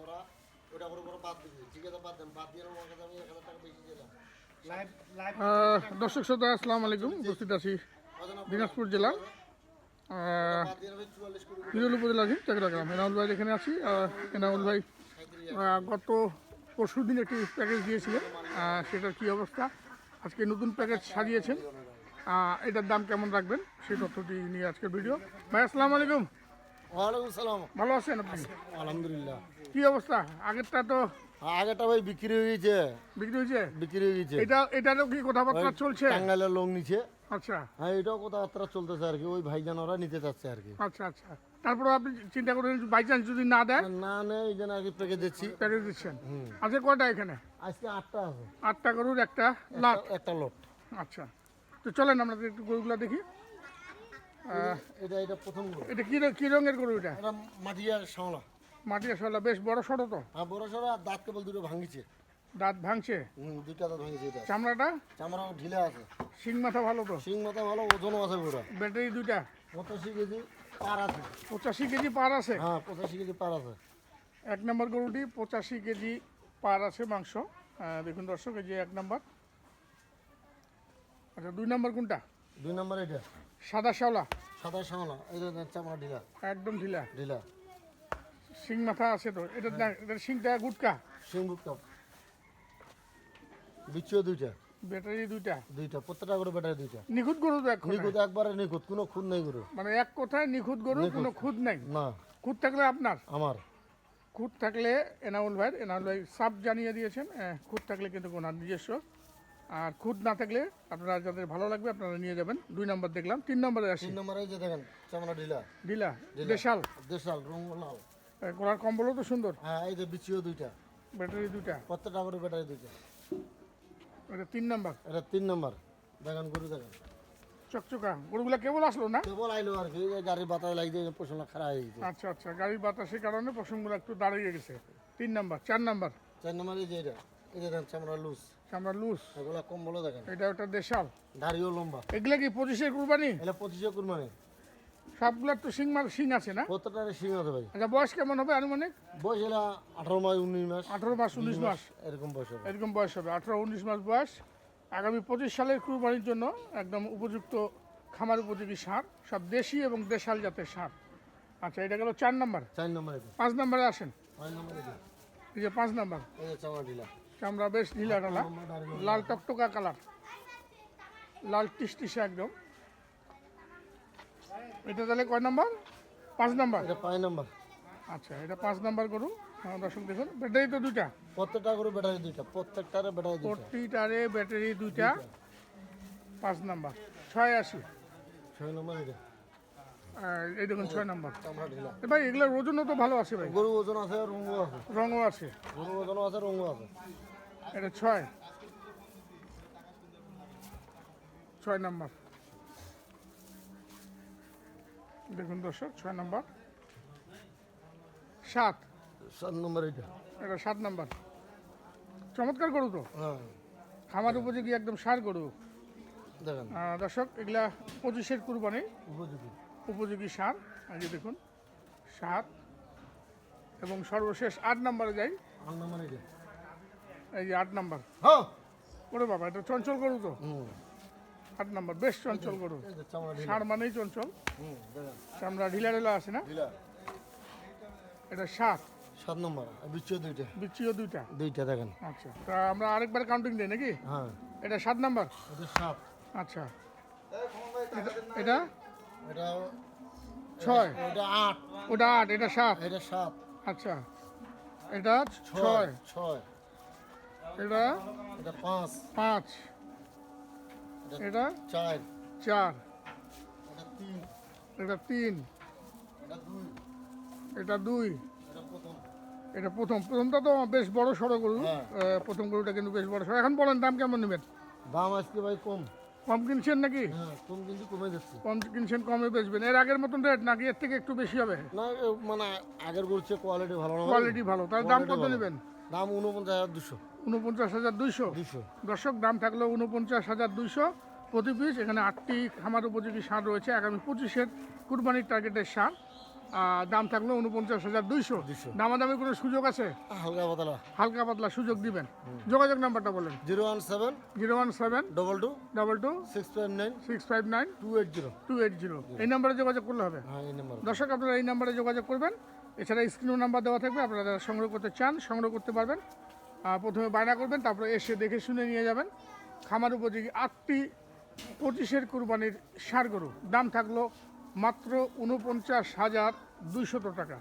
ওটা করে ওরা বাদ দিয়েছে ঠিক আছে বাদ দেন বাদ দিয়ে কাছে আমি এক হাজার টাকা বেশি দিলাম। দর্শক শ্রোতা আসসালামু আলাইকুম। উপস্থিত আছি দিনাজপুর জেলা। হিরোল উপজেলাধীন চাকরা গ্রাম এনাউল ভাই এখানে আছি এনাউল ভাই গত পরশু দিন একটি প্যাকেজ দিয়েছিলেন। সেটার কি অবস্থা? আজকে নতুন প্যাকেজ সাজিয়েছেন। এটার দাম কেমন রাখবেন? সেই তথ্যটি নিয়ে আজকের ভিডিও। ভাই আসসালামু আলাইকুম। ওয়ালাইকুম সালাম। ভালো আছেন আপনি? আলহামদুলিল্লাহ। কি অবস্থা? আগেরটা তো আগেটা ভাই বিক্রি হয়ে গেছে। বিক্রি হয়েছে? বিক্রি হয়ে গেছে। এটা এটারও কি কথাবার্তা চলছে? টাঙ্গাইলের লোক নিচে আচ্ছা। হ্যাঁ এটাও কথাবার্তা চলতেছে আর কি। ওই ভাইজান ওরা নিতে চাচ্ছে আর কি। আচ্ছা আচ্ছা। তারপরে আপনি চিন্তা করেন বাই চান্স যদি না দেয়? না এই জন্য আর কি পেকে দিচ্ছি। প্যাকেজ দিচ্ছেন। আজকে কয়টা এখানে? আজকে আটটা আছে। আটটা গরুর একটা একটা- আচ্ছা। তো চলেন আমরা একটু গরুগুলো দেখি। এটা এটা প্রথম গরু। এটা কি কি রঙের গরু এটা? এটা মাটিয়া শাওলা মাটি আসলে বেশ বড় সড়ো তো। হ্যাঁ বড় সড়ো আর দাঁত কেবল দুটো ভাঙিছে। দাঁত ভাঙছে? হুম দুইটা দাঁত ভাঙিছে এটা। চামড়াটা? চামড়া ঢিলা আছে। শিং মাথা ভালো তো? শিং মাথা ভালো ওজনও আছে পুরো। ব্যাটারি দুইটা? পঁচাশি কেজি পার আছে। পঁচাশি কেজি পার আছে? হ্যাঁ পঁচাশি কেজি পার আছে। এক নম্বর গরুটি পঁচাশি কেজি পার আছে মাংস। দেখুন দর্শক এই যে এক নম্বর। আচ্ছা দুই নম্বর কোনটা? দুই নম্বর এটা? সাদা শ্যাওলা। সাদা শাওলা চামড়া ঢিলা। একদম ঢিলা। ঢিলা। শিং মাথা আছে তো এটা না- শিংটা গুটকা। শিং বুকটা বিচ্ছিও দুইটা? ব্যাটারি দুইটা। দুইটা প্রত্যেকটা করে ব্যাটারি দুইটা। নিখুঁত গরু তো নিখুঁত একবারে নিখুঁত কোনো খুন নেই গরু মানে এক কথায় নিখুঁত গরু কোনো খুঁত নাই। না। খুঁত থাকলে আপনার? আমার। খুঁত থাকলে এনাউল ভাই এনাউল ভাই সাপ জানিয়ে দিয়েছেন খুঁত থাকলে কিন্তু ওনার নিজস্ব। আর খুঁত না থাকলে আপনারা যাদের ভালো লাগবে আপনারা নিয়ে যাবেন। দুই নম্বর দেখলাম তিন নম্বরে আসি। তিন নম্বরে যে দেখেন চামড়া ঢিলা। ঢিলা দেশাল। দেশাল রং লাল গলার কম্বলও তো সুন্দর। হ্যাঁ এই যে বিচিও দুইটা। ব্যাটারি দুইটা। প্রত্যেকটা করে ব্যাটারি দুইটা। এটা তিন নম্বর। এটা তিন নম্বর। দেখেন গরু দেখেন। চকচকা। গরুগুলা কেবল আসলো না? কেবল আইলো আর কি এই গাড়ির বাতায় লাগছে পশলা খারাপ হয়ে গেছে। আচ্ছা আচ্ছা গাড়ির বাতাসের কারণে প্রসঙ্গগুলো একটু দাঁড়িয়ে গেছে। তিন নম্বর চার নম্বর। চার নম্বর এই যে এটা। এই যে দেখেন চামড়া লুজ। আমরা লুজ। এগুলা কম বলে দেখেন। এটা ওটা দেশাল। দাড়িও লম্বা। এগুলা কি পঁচিশের কুরবানি? এটা পঁচিশে কুরবানি। সবগুলার তো শিং মার শিং আছে না? প্রত্যেকটারে শিং আছে ভাই। আচ্ছা বয়স কেমন হবে আনুমানিক? বয়স এলা আঠারো মাস উনিশ মাস। আঠারো মাস উনিশ মাস এরকম বয়স হবে। এরকম বয়স হবে। আঠারো উনিশ মাস বয়স। আগামী পঁচিশ সালের কুরবানির জন্য একদম উপযুক্ত খামার উপযোগী সার সব দেশি এবং দেশাল জাতের সার। আচ্ছা এটা গেল চার নাম্বার। চার নম্বর পাঁচ নাম্বারে আসেন। পাঁচ নম্বর এই যে পাঁচ নাম্বার। এই যে চামড়া চামড়া বেশ ঢিলা ঢালা লাল টকটকা কালার লাল টিসটিসে একদম। এটা তাহলে কয় নাম্বার? পাঁচ নাম্বার? এটা পাঁচ নম্বর। আচ্ছা এটা পাঁচ নাম্বার করুন আমার দর্শক দেখুন ব্যাটারি তো দুইটা। প্রত্যেকটা ব্যাটারি দুইটা প্রত্যেকটারে ব্যাটারি দুইটা। প্রতিটারে ব্যাটারি দুইটা। পাঁচ নাম্বার। ছয় আশি। ছয় নম্বর এটা। এই দেখুন ছয় নাম্বার। ভাই এগুলোর ওজনও তো ভালো আছে ভাই। গরু ওজন আছে রঙও আছে। রঙও আছে। গরু ওজনও আছে রঙও আছে। এটা ছয় ছয় নাম্বার দেখুন দর্শক ছয় নম্বর সাত। সাত নম্বর এটা। এটা সাত নম্বর চমৎকার গরু তো। হ্যাঁ। খামার উপযোগী একদম সার গরু। দেখেন। দর্শক এগুলা পঁচিশের কুরবানি। উপযোগী। উপযোগী সার। যে দেখুন সাত। এবং সর্বশেষ আট নম্বরে যাই। আট নম্বর এটা এই আট নাম্বার। হ্যাঁ। ওরে বাবা এটা চঞ্চল গরু তো। আট নাম্বার বেশ চঞ্চল গরু। সার মানেই চঞ্চল। চামড়া ঢিলা ঢিলা আছে না? এটা সাত সাত নম্বর বিচ্ছিও দুইটা। বিচ্ছিও দুইটা। দুইটা দেখেন। আচ্ছা তা আমরা আরেকবার কাউন্টিং দিই নাকি? হ্যাঁ। এটা সাত নাম্বার? এটা সাত। আচ্ছা। এটা- এটা? এটা ছয়। এটা আট। ওটা আট এটা সাত। এটা সাত। আচ্ছা। এটা ছয়। ছয়। এটা? এটা পাঁচ। পাঁচ। এটা চার। চার। এটা তিন। এটা তিন। এটা দুই। এটা দুই। এটা প্রথম। এটা প্রথম। প্রথমটা তো বেশ বড় সড়ো গরু। হ্যাঁ। প্রথম গরুটা কিন্তু বেশ বড় সড়ো। এখন বলেন দাম কেমন নেবেন? দাম আজকে ভাই কম। কম কিনছেন নাকি? হ্যাঁ কম কিন্তু কমে যাচ্ছে। কম কিনছেন কমে বেচবেন। এর আগের মতন রেট নাকি? এর থেকে একটু বেশি হবে। না মানে আগের বলছে কোয়ালিটি ভালো না কোয়ালিটি ভালো। তাহলে দাম কত নেবেন? দাম উনপঞ্চাশ হাজার দুশো। উনপঞ্চাশ হাজার দুইশো। দর্শক দাম থাকল উনপঞ্চাশ হাজার দুইশো। প্রতি পিস এখানে আটটি খামার উপযোগী সার রয়েছে। আগামী পঁচিশের কুরবানির টার্গেটের সার। দাম থাকল উনপঞ্চাশ হাজার দুইশো। দামাদামি কোনো সুযোগ আছে? হালকা পাতলা। হালকা পাতলা সুযোগ দিবেন। যোগাযোগ নাম্বারটা বলেন। Zero one seven zero one seven double two double two six five nine six five nine two eight zero. Two eight zero. এই নাম্বারে যোগাযোগ করলে হবে। হ্যাঁ দর্শক আপনারা এই নাম্বারে যোগাযোগ করবেন। এছাড়া স্ক্রিনও নাম্বার দেওয়া থাকবে। আপনারা যারা সংগ্রহ করতে চান সংগ্রহ করতে পারবেন। প্রথমে বায়না করবেন, তারপরে এসে দেখে শুনে নিয়ে যাবেন। খামার উপযোগী আটটি পঁচিশের কুরবানির সার গরু। দাম থাকল মাত্র উনপঞ্চাশ হাজার দুইশত টাকা।